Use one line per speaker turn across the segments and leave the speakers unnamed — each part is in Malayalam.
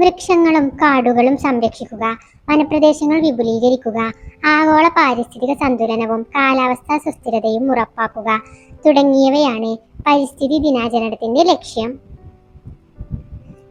വൃക്ഷങ്ങളും കാടുകളും സംരക്ഷിക്കുക വനപ്രദേശങ്ങൾ വിപുലീകരിക്കുക ആഗോള പാരിസ്ഥിതിക സന്തുലനവും കാലാവസ്ഥാ സുസ്ഥിരതയും ഉറപ്പാക്കുക തുടങ്ങിയവയാണ് പരിസ്ഥിതി ദിനാചരണത്തിന്റെ ലക്ഷ്യം.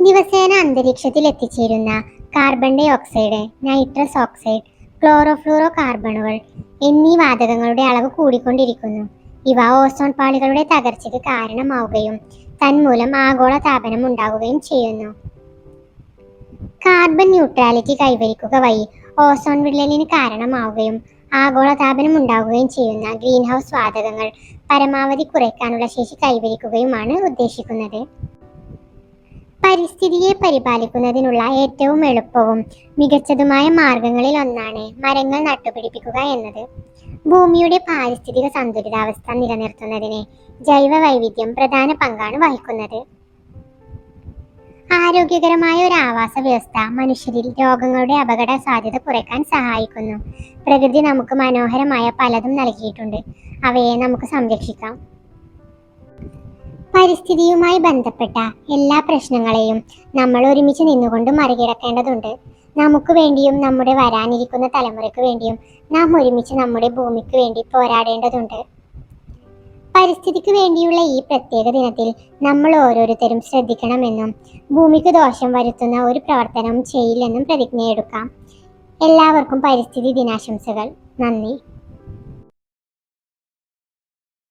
ദിവസേന അന്തരീക്ഷത്തിൽ എത്തിച്ചേരുന്ന carbon dioxide nitrous oxide ക്ലോറോഫ്ലൂറോ കാർബണുകൾ എന്നീ വാതകങ്ങളുടെ അളവ് കൂടിക്കൊണ്ടിരിക്കുന്നു. ഇവ ഓസോൺ പാളികളുടെ തകർച്ചയ്ക്ക് കാരണമാവുകയും തന്മൂലം ആഗോള താപനം ഉണ്ടാവുകയും ചെയ്യുന്നു. കാർബൺ ന്യൂട്രാലിറ്റി കൈവരിക്കുക വഴി ഓസോൺ വിള്ളലിന് കാരണമാവുകയും ആഗോളതാപനം ഉണ്ടാവുകയും ചെയ്യുന്ന ഗ്രീൻ ഹൗസ് വാതകങ്ങൾ പരമാവധി കുറയ്ക്കാനുള്ള ശേഷി കൈവരിക്കുകയുമാണ് ഉദ്ദേശിക്കുന്നത്. പരിസ്ഥിതിയെ പരിപാലിക്കുന്നതിനുള്ള ഏറ്റവും എളുപ്പവും മികച്ചതുമായ മാർഗങ്ങളിൽ ഒന്നാണ് മരങ്ങൾ നട്ടുപിടിപ്പിക്കുക എന്നത്. ഭൂമിയുടെ പാരിസ്ഥിതിക സന്തുലിതാവസ്ഥ നിലനിർത്തുന്നതിന് ജൈവ വൈവിധ്യം പ്രധാന പങ്കാണ് വഹിക്കുന്നത്. ആരോഗ്യകരമായ ഒരു ആവാസ വ്യവസ്ഥ മനുഷ്യരിൽ രോഗങ്ങളുടെ അപകട സാധ്യത കുറയ്ക്കാൻ സഹായിക്കുന്നു. പ്രകൃതി നമുക്ക് മനോഹരമായ പലതും നൽകിയിട്ടുണ്ട്. അവയെ നമുക്ക് സംരക്ഷിക്കാം. പരിസ്ഥിതിയുമായി ബന്ധപ്പെട്ട എല്ലാ പ്രശ്നങ്ങളെയും നമ്മൾ ഒരുമിച്ച് നിന്നുകൊണ്ട് മറികടക്കേണ്ടതുണ്ട്. നമുക്ക് വേണ്ടിയും നമ്മുടെ വരാനിരിക്കുന്ന തലമുറയ്ക്ക് വേണ്ടിയും നാം ഒരുമിച്ച് നമ്മുടെ ഭൂമിക്ക് വേണ്ടി പോരാടേണ്ടതുണ്ട്. പരിസ്ഥിതിക്ക് വേണ്ടിയുള്ള ഈ പ്രത്യേക ദിനത്തിൽ നമ്മൾ ഓരോരുത്തരും ശ്രദ്ധിക്കണമെന്നും ഭൂമിക്ക് ദോഷം വരുത്തുന്ന ഒരു പ്രവർത്തനവും ചെയ്യില്ലെന്നും പ്രതിജ്ഞയെടുക്കാം. എല്ലാവർക്കും പരിസ്ഥിതി ദിനാശംസകൾ. നന്ദി.